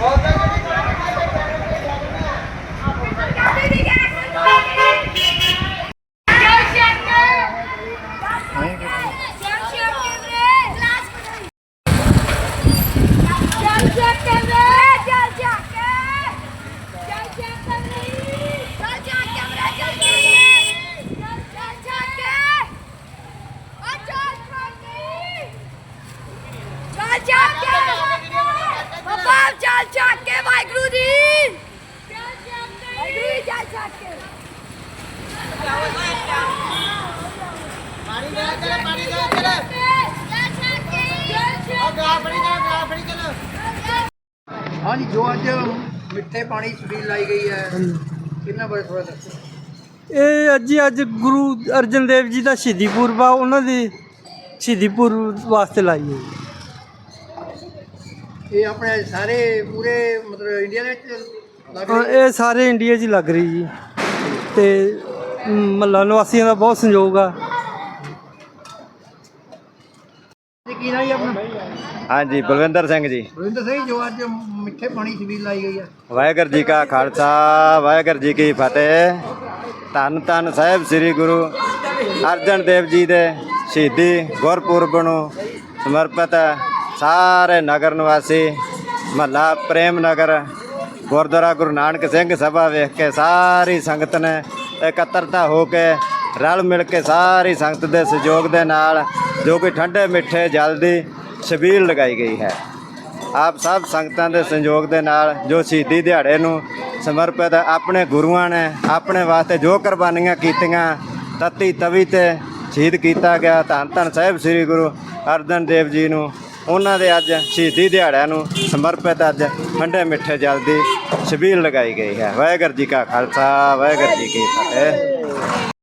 Okay. ਚੱਕ ਕੇ ਬਾਬਾ ਚੱਲ ਚੱਕ ਕੇ ਵਾਹਿਗੁਰੂ ਜੀ। ਵਾਹਿਗੁਰੂ ਜੀ ਚੱਲ ਚੱਕ ਕੇ। ਪਾਣੀ ਦੇ ਚਲੇ ਪਾਣੀ ਦੇ ਚਲੇ। ਚੱਲ ਚੱਕ ਕੇ ਆ ਗਾ ਫੜੀ ਜਾ ਗਾ ਫੜੀ ਚਲੋ। ਹਾਂਜੀ ਜੋ ਅੱਜ ਮਿੱਠੇ ਪਾਣੀ ਛਬੀਲ ਲਾਈ ਗਈ ਹੈ ਕਿੰਨਾ ਬਾਰੇ ਥੋੜਾ ਦੱਸੋ। ਇਹ ਅੱਜ ਹੀ ਅੱਜ ਗੁਰੂ ਅਰਜਨ ਦੇਵ ਜੀ ਦਾ ਸ਼ਹੀਦੀ ਪੁਰਬ ਆ ਉਹਨਾਂ ਦੀ ਸ਼ਹੀਦੀ ਪੁਰਬ ਵਾਸਤੇ ਲਾਈ ਹੈ ਇਹ ਆਪਣੇ ਸਾਰੇ ਪੂਰੇ ਮਤਲਬ ਇੰਡੀਆ ਦੇ ਵਿੱਚ ਲੱਗ ਹਾਂ, ਰਹੀ ਹੈ? ਇਹ ਸਾਰੇ ਇੰਡੀਆ 'ਚ ਹੀ ਲੱਗ ਰਹੀ ਜੀ। ਤੇ ਮਹੱਲਾ ਨਿਵਾਸੀਆਂ ਦਾ ਬਹੁਤ ਸੰਯੋਗ ਆ। ਤੇ ਕੀ ਨਾਮ ਜੀ ਆਪਣਾ? ਹਾਂਜੀ ਬਲਵਿੰਦਰ ਸਿੰਘ ਜੀ। ਰਵਿੰਦਰ ਸਿੰਘ ਜੋ ਅੱਜ ਮਿੱਠੇ ਪਾਣੀ ਛਬੀਲ ਲਾਈ ਗਈ ਹੈ ਵਾਹਿਗੁਰੂ ਜੀ ਕਾ ਖਾਲਸਾ ਵਾਹਿਗੁਰੂ ਜੀ ਕੀ ਫਤਿਹ। ਧੰਨ ਧੰਨ ਸਾਹਿਬ ਸ੍ਰੀ ਗੁਰੂ ਅਰਜਨ ਦੇਵ ਜੀ ਦੇ ਸ਼ਹੀਦੀ ਗੁਰਪੁਰਬ ਨੂੰ ਸਮਰਪਿਤ ਸਾਰੇ ਨਗਰ ਨਿਵਾਸੀ, ਮਹੱਲਾ ਪ੍ਰੇਮ ਨਗਰ, ਗੁਰਦੁਆਰਾ ਗੁਰੂ ਨਾਨਕ ਸਿੰਘ ਸਭਾ ਵੇਖ ਕੇ ਸਾਰੀ ਸੰਗਤ ਨੇ ਇਕੱਤਰਤਾ ਹੋ ਕੇ ਰਲ ਮਿਲ ਕੇ ਸਾਰੀ ਸੰਗਤ ਦੇ ਸਹਿਯੋਗ ਦੇ ਨਾਲ ਜੋ ਕਿ ਠੰਡੇ ਮਿੱਠੇ ਜਲ ਦੀ ਛਬੀਲ ਲਗਾਈ ਗਈ ਹੈ। ਆਪ ਸਭ ਸੰਗਤਾਂ ਦੇ ਸਹਿਯੋਗ ਦੇ ਨਾਲ ਜੋ ਸ਼ਹੀਦੀ ਦਿਹਾੜੇ ਨੂੰ ਸਮਰਪਿਤ ਆਪਣੇ ਗੁਰੂਆਂ ਨੇ ਆਪਣੇ ਵਾਸਤੇ ਜੋ ਕੁਰਬਾਨੀਆਂ ਕੀਤੀਆਂ, ਤਤੀ ਤਵੀ ਤੇ ਸ਼ਹੀਦ ਕੀਤਾ ਗਿਆ। ਧੰਨ ਧੰਨ ਸਾਹਿਬ ਸ੍ਰੀ ਗੁਰੂ ਅਰਜਨ ਦੇਵ ਜੀ ਨੂੰ ਉਹਨਾਂ ਦੇ ਅੱਜ ਸ਼ਹੀਦੀ ਦਿਹਾੜਿਆਂ ਨੂੰ ਸਮਰਪਿਤ ਅੱਜ ਠੰਡੇ ਮਿੱਠੇ ਜਲ ਦੀ ਛਬੀਲ ਲਗਾਈ ਗਈ ਹੈ। ਵਾਹਿਗੁਰੂ ਜੀ ਕਾ ਖਾਲਸਾ, ਵਾਹਿਗੁਰੂ ਜੀ ਕੀ ਫਤਿਹ।